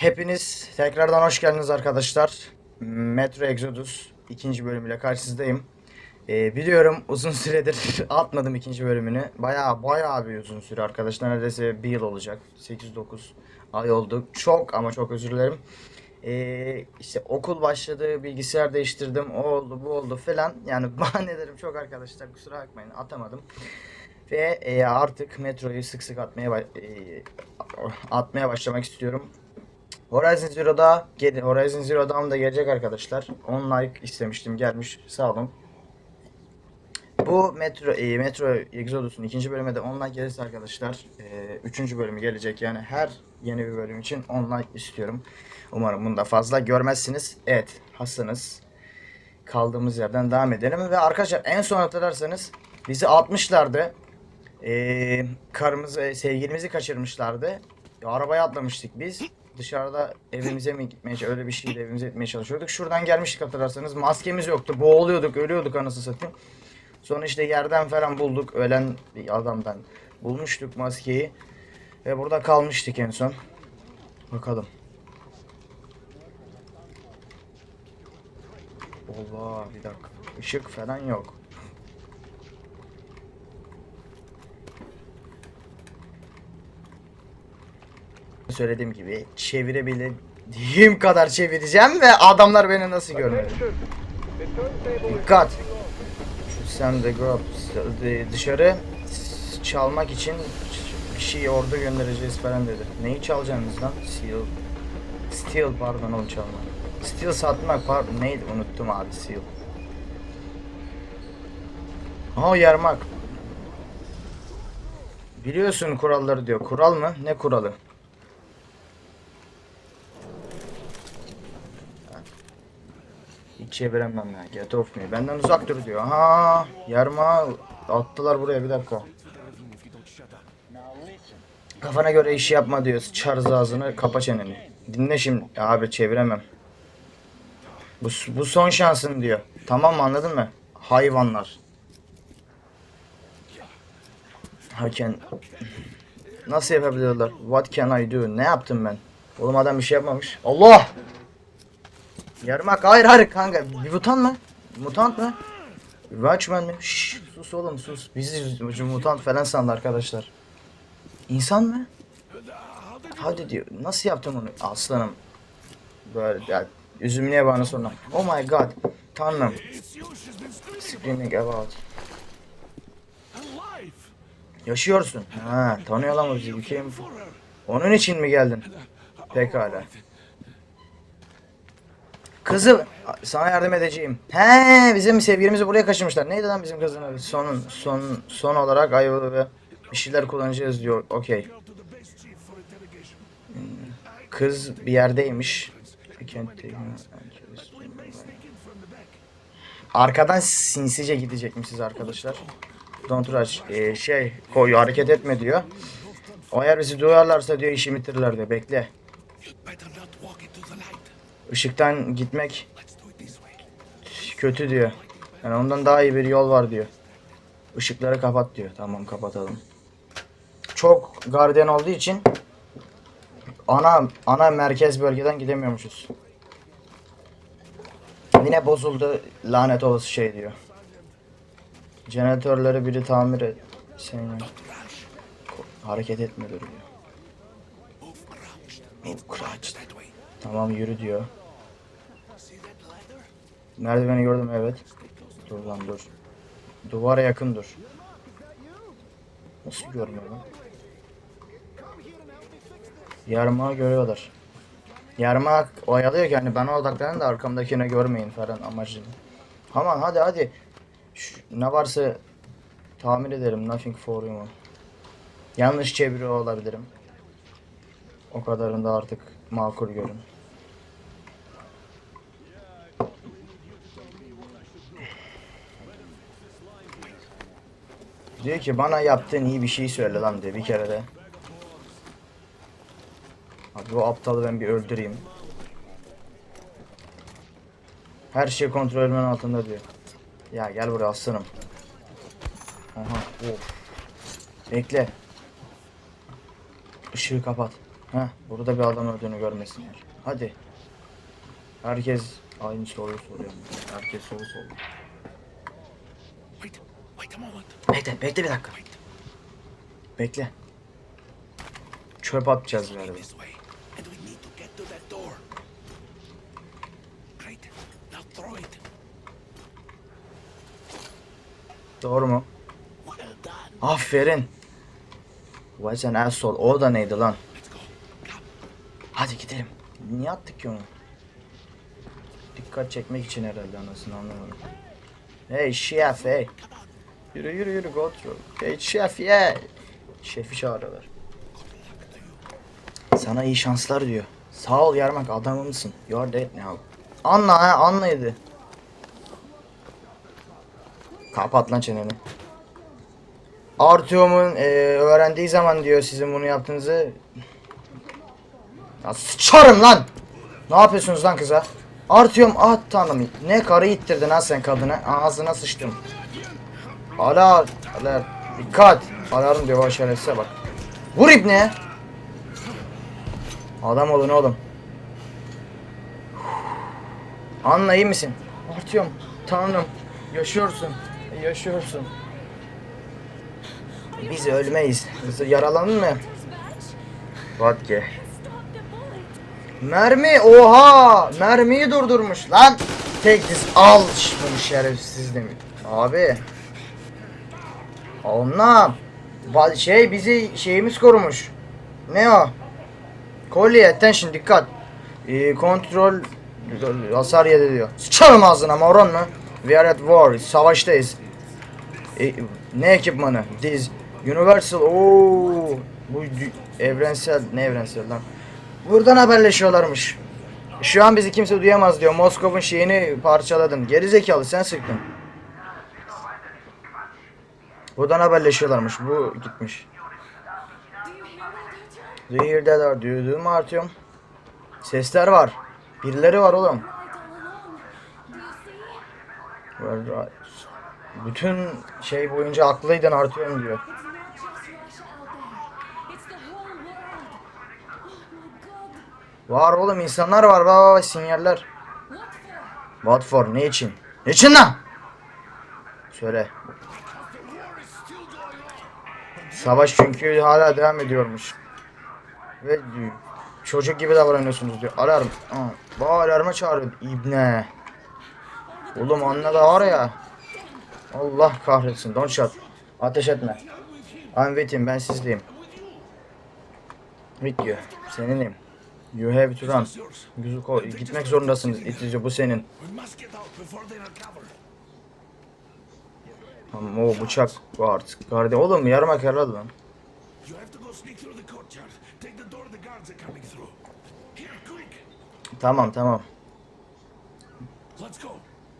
Hepiniz tekrardan hoş geldiniz arkadaşlar. Metro Exodus ikinci bölümüyle karşınızdayım. Ee, biliyorum uzun süredir atmadım ikinci bölümünü. Baya baya bir uzun süre arkadaşlar. Neredeyse bir yıl olacak. 8-9 ay oldu. Çok ama çok özür dilerim. Ee, işte okul başladı, bilgisayar değiştirdim, o oldu, bu oldu falan. Yani bahanelerim çok arkadaşlar kusura bakmayın atamadım. Ve e, artık metroyu sık sık atmaya e, atmaya başlamak istiyorum. Horizon Zero'da gel Horizon Zero'dan da gelecek arkadaşlar. 10 like istemiştim gelmiş. Sağ olun. Bu Metro e, Metro Exodus'un ikinci bölüme de 10 like gelirse arkadaşlar, e, üçüncü bölümü gelecek. Yani her yeni bir bölüm için 10 like istiyorum. Umarım bunu da fazla görmezsiniz. Evet, hasınız. Kaldığımız yerden devam edelim ve arkadaşlar en son hatırlarsanız bizi atmışlardı. E, karımızı, sevgilimizi kaçırmışlardı. Ya, arabaya atlamıştık biz. Dışarıda evimize mi gitmeye öyle bir şeyle evimize gitmeye çalışıyorduk. Şuradan gelmiştik hatırlarsanız. Maskemiz yoktu. Boğuluyorduk, ölüyorduk anasını satayım. Sonra işte yerden falan bulduk. Ölen bir adamdan bulmuştuk maskeyi. Ve burada kalmıştık en son. Bakalım. Allah bir dakika. Işık falan yok. Söylediğim gibi çevirebildiğim kadar çevireceğim ve adamlar beni nasıl görmüyor. Dikkat. Şu sen de go dışarı çalmak için bir şey orada göndereceğiz falan dedi. Neyi çalacaksınız lan? Steel. Steel pardon onu çalmak. Steel satmak pardon neydi unuttum abi steel. Aha yarmak. Biliyorsun kuralları diyor. Kural mı? Ne kuralı? Çeviremem ya. Get off me. Benden uzak dur diyor. Ha, yarma attılar buraya bir dakika. Kafana göre iş yapma diyor. Çarız ağzını, kapa çeneni. Dinle şimdi. Abi çeviremem. Bu, bu son şansın diyor. Tamam mı anladın mı? Hayvanlar. Haken. Nasıl yapabiliyorlar? What can I do? Ne yaptım ben? Oğlum adam bir şey yapmamış. Allah! Yarmak hayır hayır kanka mutant mı? Mutant mı? Watchman mi? Şşş sus oğlum sus. Bizi mutant falan sandı arkadaşlar. İnsan mı? Hadi diyor. Nasıl yaptım onu? Aslanım. Böyle ya, üzümlüğe bana sonra. Oh my god. Tanrım. Screaming about. Yaşıyorsun. Ha, tanıyor lan bizi. Came- Onun için mi geldin? Pekala. Kızım sana yardım edeceğim. He bizim sevgilimizi buraya kaçırmışlar. Neydi lan bizim kızın adı? Sonun son son olarak ayvalı ve bir şeyler kullanacağız diyor. Okey. Kız bir yerdeymiş. Arkadan sinsice gidecekmişiz arkadaşlar. Don't rush. Ee, şey koy hareket etme diyor. O eğer bizi duyarlarsa diyor işi bitirirler diyor. Bekle. Işıktan gitmek kötü diyor. Yani ondan daha iyi bir yol var diyor. Işıkları kapat diyor. Tamam kapatalım. Çok gardiyan olduğu için ana ana merkez bölgeden gidemiyormuşuz. Yine bozuldu lanet olası şey diyor. Jeneratörleri biri tamir et. Sen hareket etme diyor. Tamam yürü diyor. Merdiveni gördüm evet. Dur lan dur. Duvara yakın dur. Nasıl görmüyor lan? Yarmağı görüyorlar. Yarmak oyalıyor ki hani bana odaklanın da arkamdakini görmeyin falan amacıyla. Aman hadi hadi. Şu, ne varsa tamir ederim. Nothing for you. Yanlış çeviriyor olabilirim. O kadarını da artık makul görün. Diyor ki bana yaptığın iyi bir şey söyle lan diyor bir kere de. Abi bu aptalı ben bir öldüreyim. Her şey kontrolümün altında diyor. Ya gel buraya aslanım. Aha of. Bekle. Işığı kapat. Heh, burada bir adam öldüğünü görmesinler. Hadi. Herkes aynı soruyu soruyor. Herkes soru soruyor. Bekle, bekle bir dakika. Bekle. Çöp atacağız galiba. Doğru mu? Aferin. What's an asshole? O da neydi lan? Hadi gidelim. Niye attık ki onu? Dikkat çekmek için herhalde anasını anlamadım. Hey şef hey. Yürü yürü yürü go through. Hey şef yeah. Şefi çağırıyorlar. Sana iyi şanslar diyor. Sağ ol Yarmak adamımsın. You're dead now. Anla ha anlaydı. Kapat lan çeneni. Artyom'un e, öğrendiği zaman diyor sizin bunu yaptığınızı ya sıçarım lan. Ne yapıyorsunuz lan kıza? Artyom ah tanrım. Ne karı ittirdin ha sen kadına. Ağzına sıçtım. Alar. Alar. Dikkat. Diyor bak şerefsize bak. Vur ibne. Adam olun oğlum. Anla misin? Artyom. Tanrım. Yaşıyorsun. Yaşıyorsun. Biz ölmeyiz. Yaralandın mı? Vodka. Mermi oha mermiyi durdurmuş lan tek diz al bunu şerefsiz demiş abi Ba- şey bizi şeyimiz korumuş. Ne o? Kolye attention dikkat. Ee, kontrol hasar yedi diyor. Sıçarım ağzına moron mu? We are at war savaştayız. E, ne ekipmanı? Diz universal ooo. Bu evrensel ne evrensel lan? Buradan haberleşiyorlarmış. Şu an bizi kimse duyamaz diyor. Moskov'un şeyini parçaladın. Gerizekalı sen sıktın. Buradan haberleşiyorlarmış. Bu gitmiş. Or Duydun mu artıyorum? Sesler var. Birileri var oğlum. Bütün şey boyunca haklıydın artıyorum diyor. Var oğlum insanlar var baba baba sinyaller. What for? Ne için? Ne için lan? Söyle. Savaş çünkü hala devam ediyormuş. Ve diyor, çocuk gibi davranıyorsunuz diyor. Alarm. Ha, bak alarma çağırıyor. İbne. Oğlum anne da var ya. Allah kahretsin. Don't shot. Ateş etme. I'm with him. Ben sizdeyim. With you. Seninim. You have to run. Gitmek zorundasınız. İtici bu senin. We must get out before they recover. Tamam o bıçak var. Gardi oğlum yarım akarladı lan. Tamam tamam.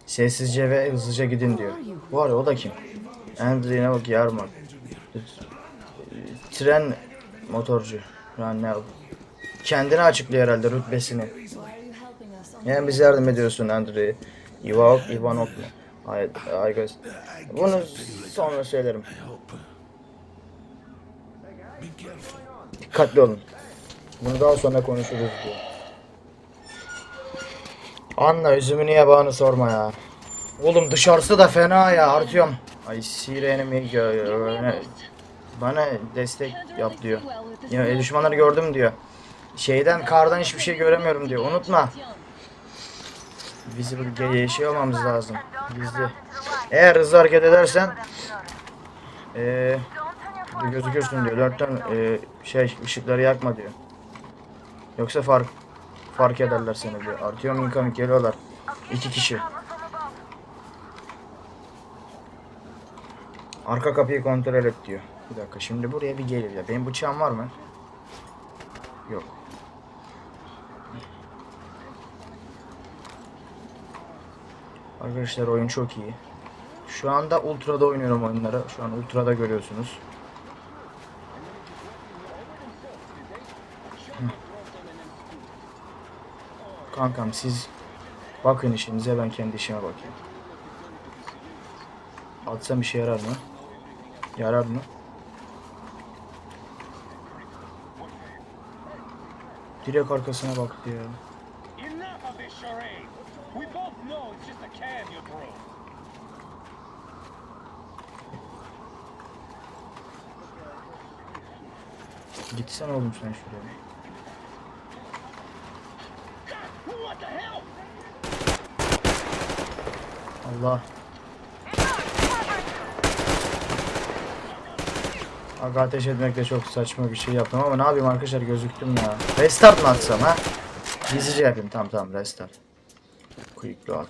Sessizce ve hızlıca gidin diyor. Var ya o da kim? Andrew'ine bak yarmak. Tren motorcu. Yani ne Kendini açıklıyor herhalde rütbesini. Yani bize yardım ediyorsun Andrei. Ivanov, Ivanov mu? Hayır, guess. Bunu sonra söylerim. Dikkatli olun. Bunu daha sonra konuşuruz diyor. Anla üzümünü yabağını sorma ya. Oğlum dışarısı da fena ya artıyorum. Ay sirenimi bana destek yap diyor. Ya düşmanları gördüm diyor. Şeyden kardan hiçbir şey göremiyorum diyor. Unutma. Visible şey olmamız lazım. Gizli. Eğer hızlı hareket edersen eee gözükürsün diyor. Dörtten eee, şey ışıkları yakma diyor. Yoksa fark fark ederler seni diyor. Artıyor incoming geliyorlar. İki kişi. Arka kapıyı kontrol et diyor. Bir dakika şimdi buraya bir gelir ya. Benim bıçağım var mı? Yok. Arkadaşlar oyun çok iyi. Şu anda Ultra'da oynuyorum oyunları. Şu an Ultra'da görüyorsunuz. Kankam siz bakın işinize ben kendi işime bakayım. Atsam işe yarar mı? Yarar mı? Direkt arkasına baktı ya. Enough of this charade. We both know it's just a can you threw. Gitsene oğlum sen şuraya. Allah. Aga ateş etmek de çok saçma bir şey yaptım ama ne yapayım arkadaşlar gözüktüm ya. Restart mı atsam ha? Gizlice yapayım tamam tamam restart. Quick load.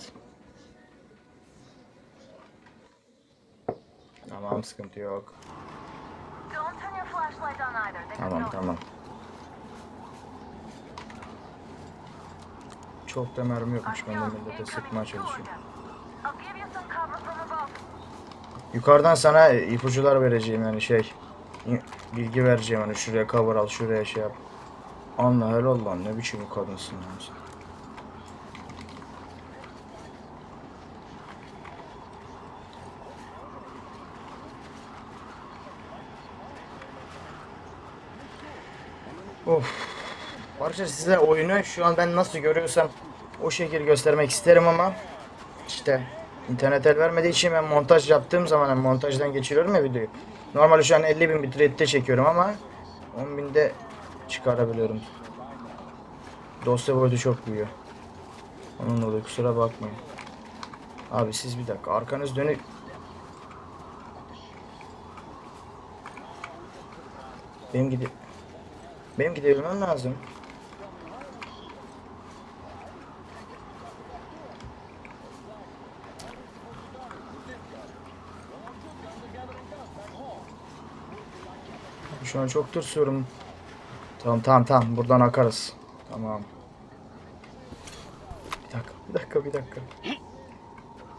Tamam sıkıntı yok. Tamam tamam. Çok da mermi yokmuş ben de millete sıkmaya çalışıyorum. Yukarıdan sana ipucular vereceğim yani şey bilgi vereceğim hani şuraya cover al şuraya şey yap. Allah helal lan ne biçim bir kadınsın lan sen. Of. Arkadaşlar size oyunu şu an ben nasıl görüyorsam o şekil göstermek isterim ama işte internet el vermediği için ben montaj yaptığım zaman yani montajdan geçiriyorum ya videoyu. Normalde şu an 50 bin bitrate'de çekiyorum ama 10 binde çıkarabiliyorum. Dosya boyutu çok büyüyor. Onun dolayı kusura bakmayın. Abi siz bir dakika arkanız dönük. Benim gide benim gidebilmem lazım. Şu an çok tırsıyorum. Tamam tamam tamam buradan akarız. Tamam. Bir dakika bir dakika bir dakika.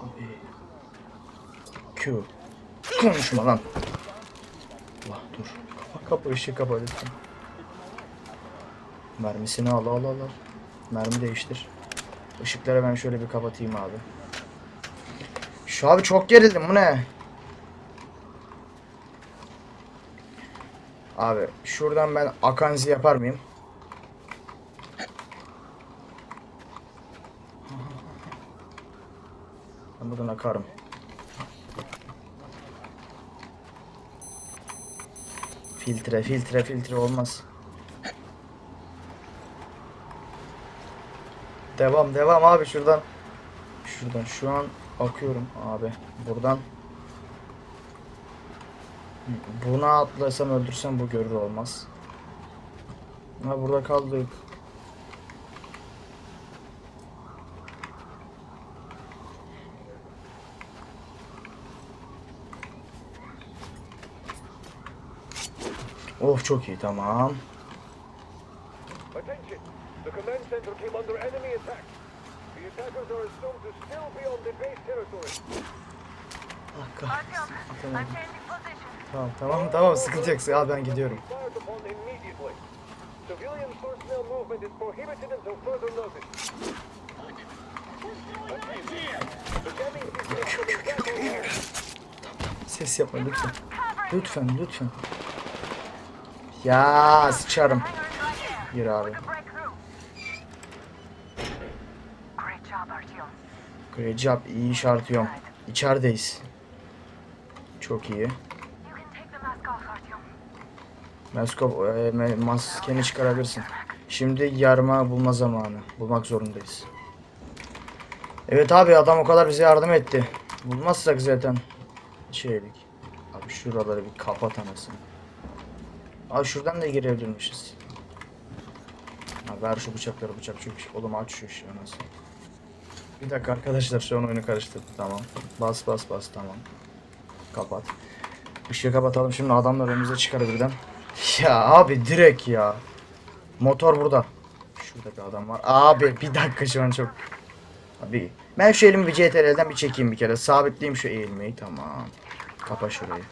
Abi. Q. Konuşma lan. Allah dur. Kapa kapı ışığı kapa lütfen. Mermisini al al al al. Mermi değiştir. Işıkları ben şöyle bir kapatayım abi. Şu abi çok gerildim bu ne? Abi şuradan ben akanzi yapar mıyım? Ben buradan akarım. Filtre, filtre, filtre olmaz. Devam, devam abi şuradan. Şuradan şu an akıyorum abi. Buradan Buna atlasam öldürsem bu görür olmaz. Ha burada kaldık. Of çok iyi tamam. The command center came under enemy attack. The attackers are assumed to still be on the base territory. Allah kahretsin. Artyom, I'm Atamadım. changing position. Tamam tamam tamam sıkıntı yok. Al ben gidiyorum. Civilian personnel movement is prohibited until further notice. Ses yapma lütfen. Lütfen lütfen. Ya sıçarım. Gir abi. We could break through. Great job, Artyom. Job. iyi iş artıyorum. İçerideyiz. Çok iyi. Maskop, e, maskeni çıkarabilirsin. Şimdi yarma bulma zamanı. Bulmak zorundayız. Evet abi adam o kadar bize yardım etti. Bulmazsak zaten şeylik. Abi şuraları bir kapat anasını. Abi şuradan da girebilirmişiz. Abi ver şu bıçakları bıçak çünkü oğlum aç şu işi anasını. Bir dakika arkadaşlar şu an oyunu karıştırdı tamam. Bas bas bas tamam. Kapat. Işığı kapatalım şimdi adamlar önümüze çıkar birden. Ya abi direkt ya. Motor burada. Şurada bir adam var. Abi bir dakika şu an çok. Abi ben şu elimi bir CTRL'den bir çekeyim bir kere. Sabitleyeyim şu eğilmeyi tamam. Kapa şurayı.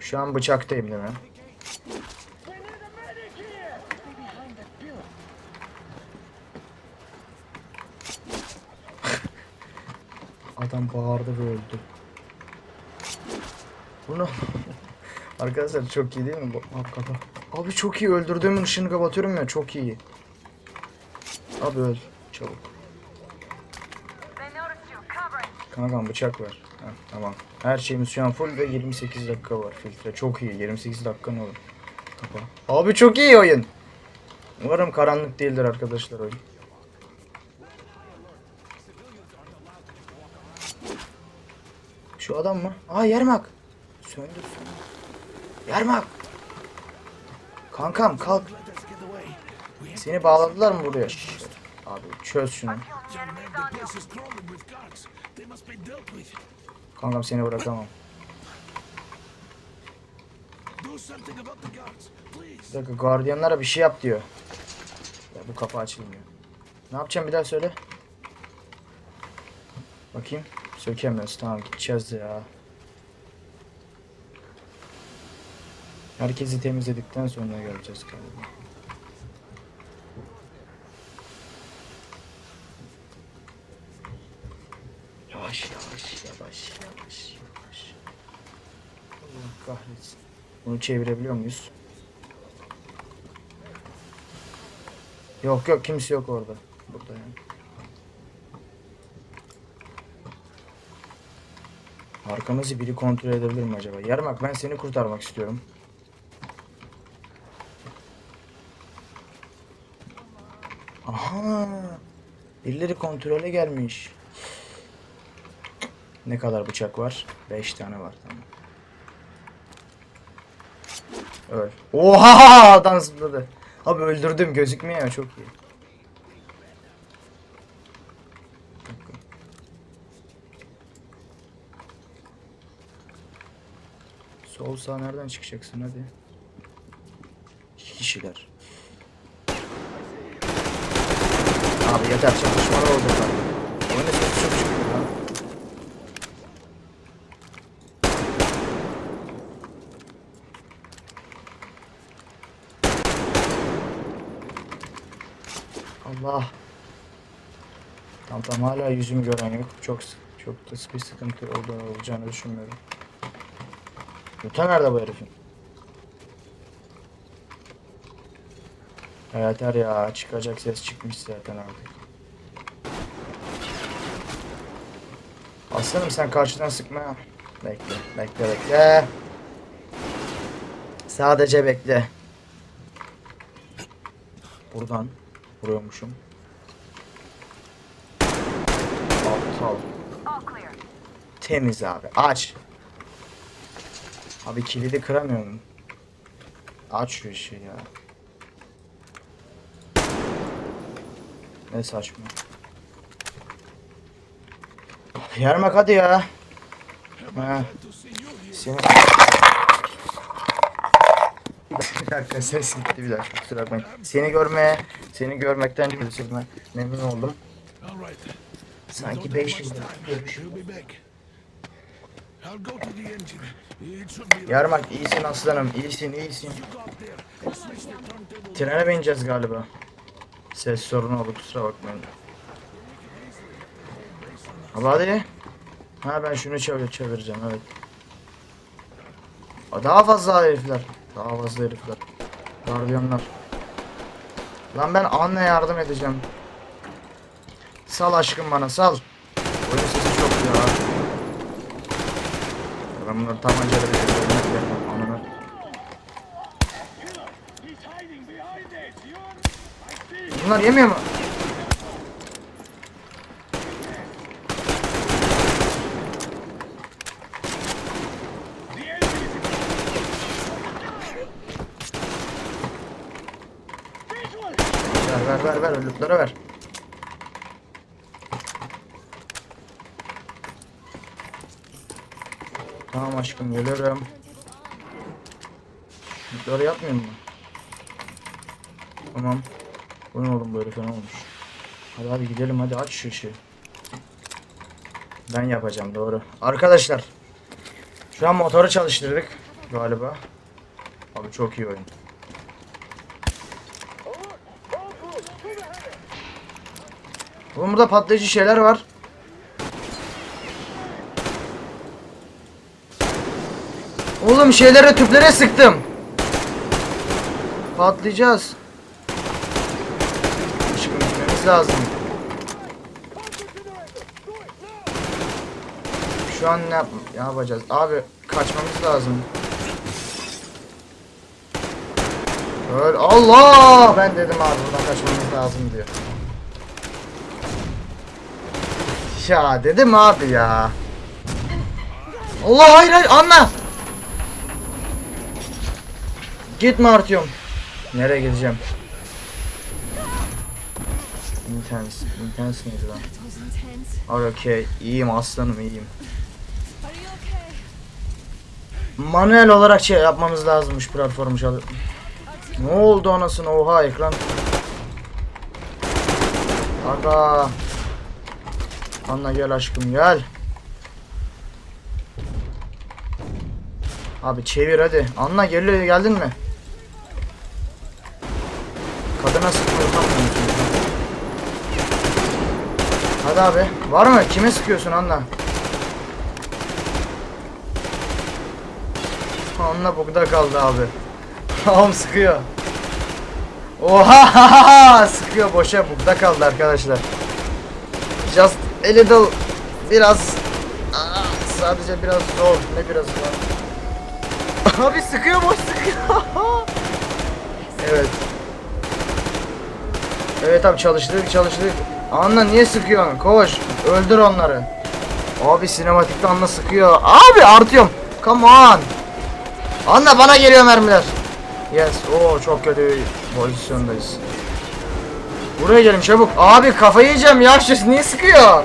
Şu an bıçaktayım değil mi? Adam bağırdı ve öldü. Bunu Arkadaşlar çok iyi değil mi? Bu- kapa. Abi çok iyi öldürdüğümün ışığını kapatıyorum ya çok iyi. Abi öl çabuk. Kankam bıçak ver. Heh, tamam. Her şeyimiz şu an full ve 28 dakika var filtre. Çok iyi. 28 dakika ne olur. Kapa. Abi çok iyi oyun. Umarım karanlık değildir arkadaşlar oyun. Şu adam mı? Aa Yermak. Söndür söndür. Yermak. Kankam kalk. Seni bağladılar mı buraya? Şşt. Abi çöz şunu. Kankam seni bırakamam. Bir dakika gardiyanlara bir şey yap diyor. Ya bu kapı açılmıyor. Ne yapacağım bir daha söyle. Bakayım. Sökemiyoruz. Tamam gideceğiz ya. Herkesi temizledikten sonra göreceğiz galiba. Yavaş yavaş yavaş yavaş yavaş. Allah kahretsin. Bunu çevirebiliyor muyuz? Yok yok kimse yok orada. Burada yani. Arkamızı biri kontrol edebilir mi acaba? Yarmak ben seni kurtarmak istiyorum. Aha! Birileri kontrole gelmiş. Ne kadar bıçak var? 5 tane var tamam. Öl. Oha! Adam zıpladı. Abi öldürdüm gözükmüyor çok iyi. Sol sağ nereden çıkacaksın hadi. İki kişiler. Abi yeter çatışmalar oldu lan. Oyunda ses çok çıkıyor lan. Allah. Tamam tamam hala yüzümü gören yok. Çok çok da bir sıkıntı olacağını düşünmüyorum. Yuta nerede bu herifin? Ya Yeter ya çıkacak ses çıkmış zaten artık. Aslanım sen karşıdan sıkma. Bekle bekle bekle. Sadece bekle. Buradan vuruyormuşum. Aptal. Temiz abi. Aç. Abi kilidi kıramıyorum. Aç şu işi ya. Ne saçma. Yarmak hadi ya. Ha, seni... Bir dakika ses gitti bir dakika kusura bakmayın. Seni görmeye, seni görmekten gözüme memnun oldum. Sanki Don't 5 have much yıldır görüşüm. Yarmak iyisin aslanım, iyisin, iyisin. Trene bineceğiz galiba. Ses sorunu oldu kusura bakmayın. Abi hadi. Ha ben şunu çevir çevireceğim evet. Daha fazla herifler. Daha fazla herifler. Gardiyanlar. Lan ben Anne yardım edeceğim. Sal aşkım bana sal. Oyun sesi çok ya. Bunları tabancayla bir şey I see! Bunlar yemiyor mu? Ver ver ver ver ölütlere ver. Tamam aşkım geliyorum. Ölütlere yapmıyor mu? Tamam. Bu ne oğlum böyle fena olmuş. Hadi hadi gidelim hadi aç şu işi. Ben yapacağım doğru. Arkadaşlar. Şu an motoru çalıştırdık galiba. Abi çok iyi oyun. Oğlum burada patlayıcı şeyler var. Oğlum şeylere tüplere sıktım. Patlayacağız. Aşkım lazım. Şu an ne, yap ne yapacağız? Abi kaçmamız lazım. Öyle Allah! Ben dedim abi buradan kaçmamız lazım diyor. Ya dedim abi ya. Allah hayır hayır anla. Gitme artıyorum. Nereye gideceğim? Intense. Intense neydi lan? Are okay. İyiyim aslanım iyiyim. Manuel olarak şey yapmamız lazımmış platformu çalı. Ne oldu anasını oha ekran. Aga. Anla gel aşkım gel. Abi çevir hadi. Anla geliyor geldin mi? Kadına sıkıyor tam Hadi abi. Var mı? Kime sıkıyorsun Anla? Anla bugda kaldı abi. Tamam sıkıyor. Oha sıkıyor boşa bugda kaldı arkadaşlar. Just a little biraz Aa, sadece biraz zor ne biraz zor. Abi sıkıyor boş sıkıyor. evet. Evet abi çalıştık çalıştık. Anla niye sıkıyorsun? Koş öldür onları. Abi sinematikte Anla sıkıyor. Abi artıyorum. Come on. Anla bana geliyor mermiler. Yes. Oo çok kötü pozisyondayız. Buraya gelin çabuk. Abi kafayı yiyeceğim ya. Şu niye sıkıyor?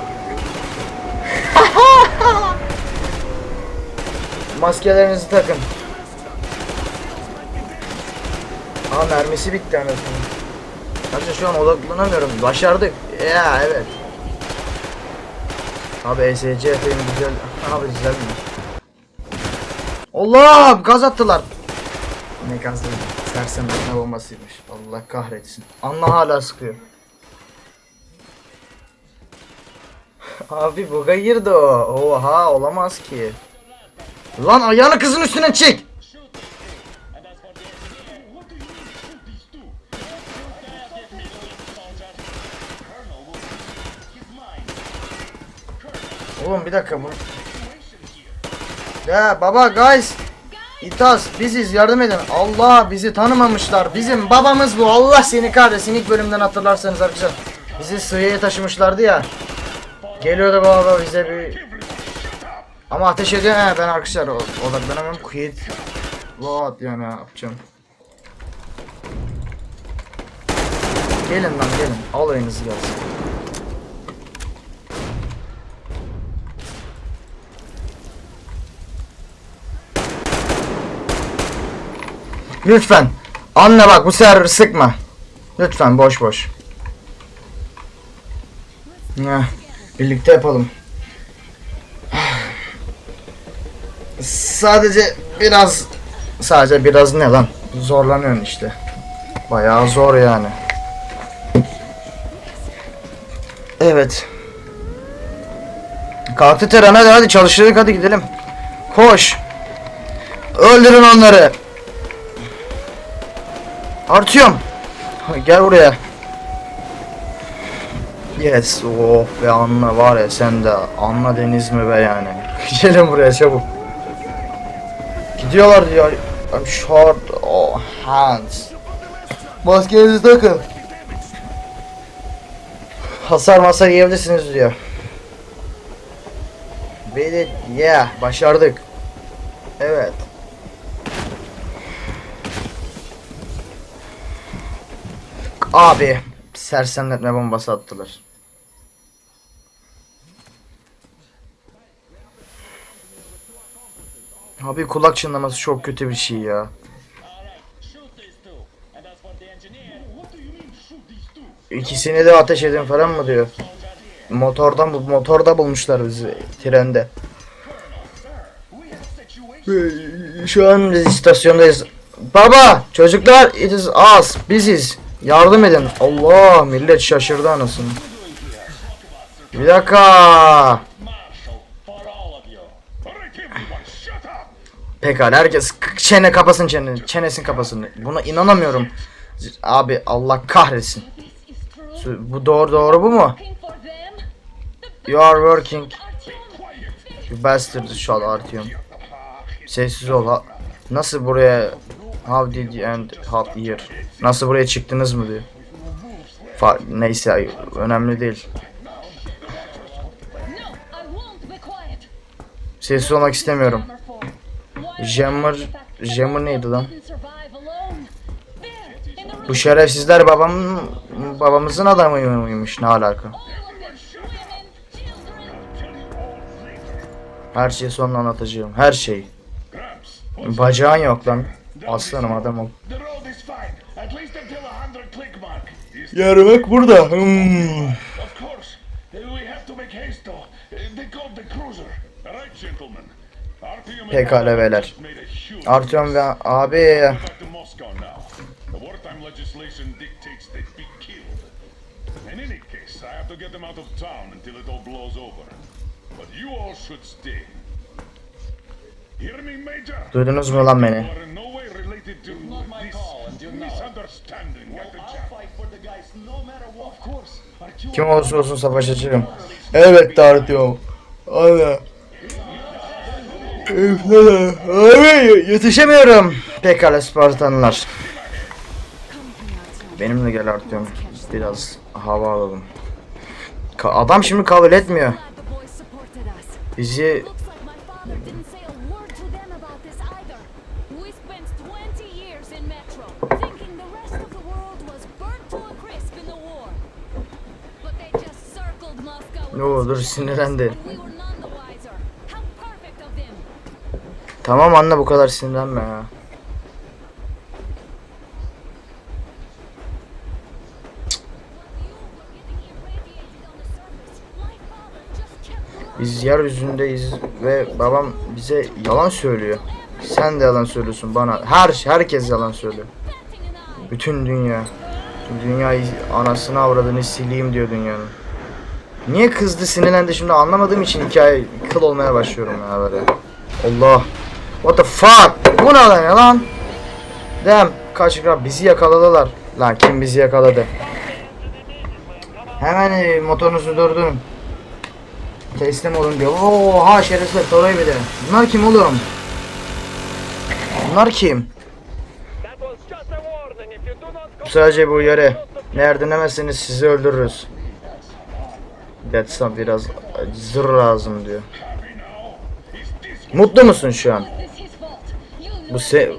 Maskelerinizi takın. Aa mermisi bitti anasını. Sadece şu an odaklanamıyorum. Başardık. Ya evet. Abi ESC efendim güzel. Abi güzel mi? Allah gaz attılar. Ne gazı? Sersemletme bombasıymış. Allah kahretsin. Anla hala sıkıyor. Abi buga girdi o. Oha olamaz ki. Lan ayağını kızın üstüne çek. Oğlum bir dakika bu. Ya baba guys. İtaz biziz yardım edin. Allah bizi tanımamışlar. Bizim babamız bu. Allah seni kahretsin. İlk bölümden hatırlarsanız arkadaşlar. Bizi sığıya taşımışlardı ya. Geliyordu baba bize bir... Ama ateş ediyor he ben arkadaşlar o- odaklanamıyorum. Quit. What ya ne yapacağım. Gelin lan gelin. Alayınız gelsin. Lütfen. Anne bak bu sefer sıkma. Lütfen boş boş. Heh, birlikte yapalım. Sadece biraz sadece biraz ne lan? Zorlanıyorsun işte. Bayağı zor yani. Evet. Kalktı Teren hadi hadi çalıştırdık hadi gidelim. Koş. Öldürün onları. Artıyorum. Gel buraya. Yes. Oh be anla var ya sen de anla deniz mi be yani. Gelin buraya çabuk. Gidiyorlar diyor. I'm short oh, hands. Maskenizi takın. Hasar masar yiyebilirsiniz diyor. Ve yeah başardık. Evet. Abi sersemletme bombası attılar. Abi kulak çınlaması çok kötü bir şey ya. İkisini de ateş edin falan mı diyor. Motordan motorda bulmuşlar bizi trende. Şu an biz istasyondayız. Baba çocuklar it is us biziz. Yardım edin. Allah millet şaşırdı anasını. Bir dakika. Pekala herkes çene kapasın çene, çenesin kapasın. Buna inanamıyorum. Abi Allah kahretsin. Bu doğru doğru bu mu? You are working. You bastard şu an artıyorum. Sessiz ol. Ha- Nasıl buraya How did you end up here? Nasıl buraya çıktınız mı diyor. Fa neyse önemli değil. Sessiz olmak istemiyorum. Jammer Jammer, neydi lan? Bu şerefsizler babamın babamızın adamı mıymış ne alaka? Her şeyi sonra anlatacağım. Her şeyi. Bacağın yok lan. Aslanım adam ol. Yarmak burada. Hmm. Pekala beyler. Artyom ve abi. In any case, I have to get them out of town until it all blows over. But you all should stay. Hear me, Major? duydunuz mu lan You beni? are in no way related to this misunderstanding at the jam. Kim olursa olsun savaşacağım. Evet Artyom. Abi. Abi yetişemiyorum. Pekala Spartanlar. Benimle gel Artyom. Biraz hava alalım. Ka- adam şimdi kabul etmiyor. The. Bizi Ne olur, sinirlendi. Tamam anne bu kadar sinirlenme ya. Biz yeryüzündeyiz ve babam bize yalan söylüyor. Sen de yalan söylüyorsun bana. Her herkes yalan söylüyor. Bütün dünya. Dünyayı anasını avradını sileyim diyor dünyanın. Niye kızdı sinirlendi şimdi anlamadığım için hikaye kıl olmaya başlıyorum ya böyle. Allah. What the fuck? Bu ne lan ya lan? Dem kaç gram bizi yakaladılar. Lan kim bizi yakaladı? Hemen e, motorunuzu durdurun. Teslim olun diyor. Oha şerefsizler Torayı bir de. Bunlar kim oğlum? Bunlar kim? Sadece bu uyarı. Eğer dinlemezseniz sizi öldürürüz. That's biraz zır lazım diyor. Mutlu musun şu an? Bu se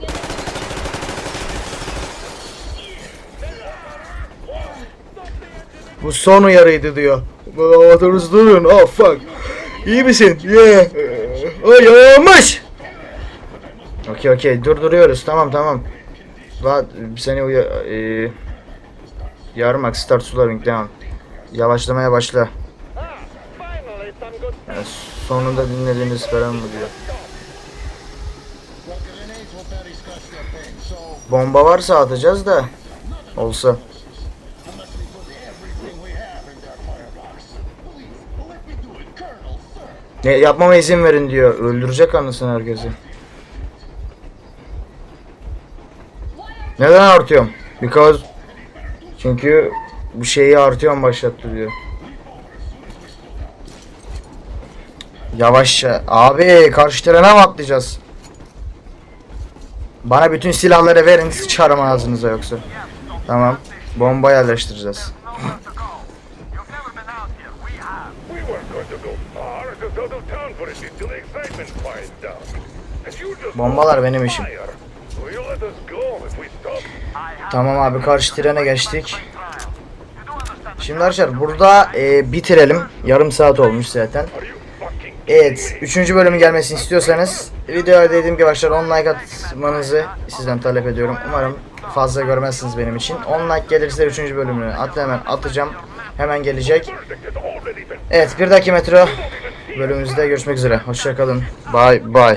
Bu son uyarıydı diyor. Motorunuz durun. Oh fuck. İyi misin? Yeah. Ay yanmış. Okey okey durduruyoruz. Tamam tamam. Va seni uya e yarmak start slowing down. Yavaşlamaya başla. Sonunda dinlediğiniz falan mı diyor. Bomba varsa atacağız da. Olsa. Ne yapmama izin verin diyor. Öldürecek anlasın herkesi. Neden artıyorum? Because çünkü bu şeyi artıyorum başlattı diyor. Yavaşça. Abi karşı trene mi atlayacağız? Bana bütün silahları verin sıçarım ağzınıza yoksa. Tamam. Bomba yerleştireceğiz. Bombalar benim işim. Tamam abi karşı trene geçtik. Şimdi arkadaşlar burada e, bitirelim. Yarım saat olmuş zaten. Evet, 3. bölümün gelmesini istiyorsanız videoya dediğim gibi arkadaşlar 10 like atmanızı sizden talep ediyorum. Umarım fazla görmezsiniz benim için. 10 like gelirse 3. bölümünü at hemen atacağım. Hemen gelecek. Evet, bir dahaki metro bölümümüzde görüşmek üzere. Hoşçakalın. Bye bye.